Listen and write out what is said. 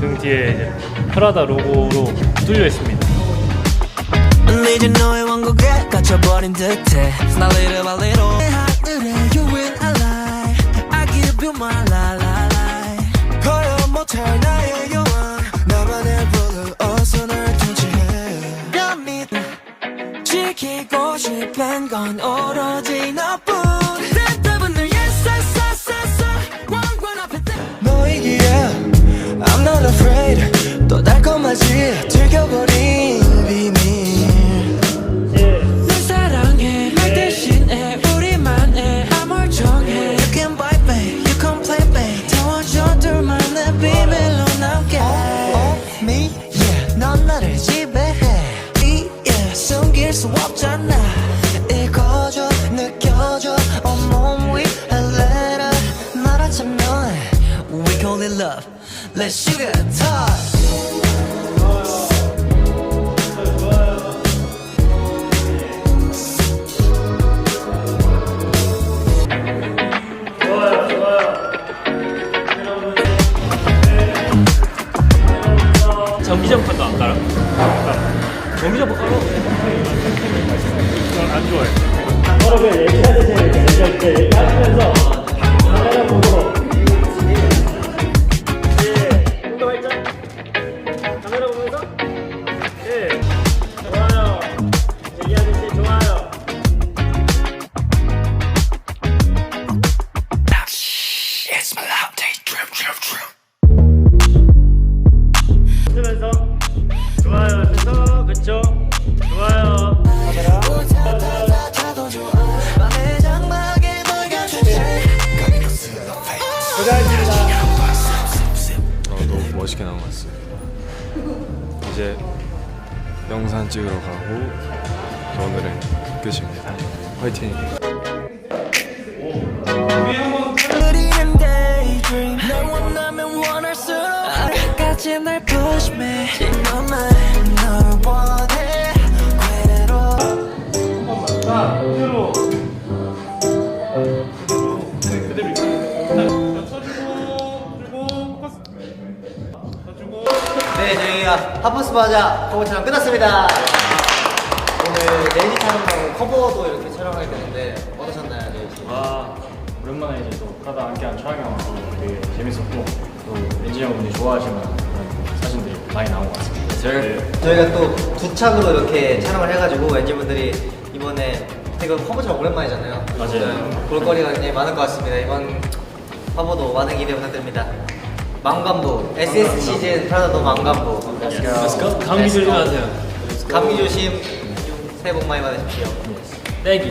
등 뒤에 이제 프라다 로고로 뚫려 있습니다. 이제 너의 왕국에 갇혀버린 수 없잖아. 읽어줘 느껴줘. 온몸 위 헬레라 말하자면 We call it love. Let's sugar talk 전기장판 도 안 깔아? 전기장판 깔아? 안 좋아해. 서로 그냥 얘기하듯이 얘기할 때 얘기하면서 어, 너무 멋있게 나온 것 같습니다. 이제 영상 찍으러 가고 또 오늘은 끝입니다. 화이팅! 그대로 자, 그대로. 그대로. 저희가 하프스 바자 커버 촬영 끝났습니다. 오늘 레지 촬영하고 커버도 이렇게 촬영하게 되는데 어떠셨나요, 레지 씨? 아 오랜만에 이제 또 하다 함께 한 촬영이 와서 되게 재밌었고 또 엔지니어 분이 좋아하시는 그런 사진들이 많이 나온 것 같습니다. 네. 저희가 또 두 착으로 이렇게 촬영을 해가지고 엔지분들이 이번에 되게 커버 촬영 오랜만이잖아요. 맞아요. 네, 볼거리가 굉장히 많을 것 같습니다. 이번 커버도 많은 기대 부탁드립니다. 망간부, SS 시즌 프라다도 망간부. 감기 조심하세요. 감기 조심, 새해 복 많이 받으십시오. 떼기.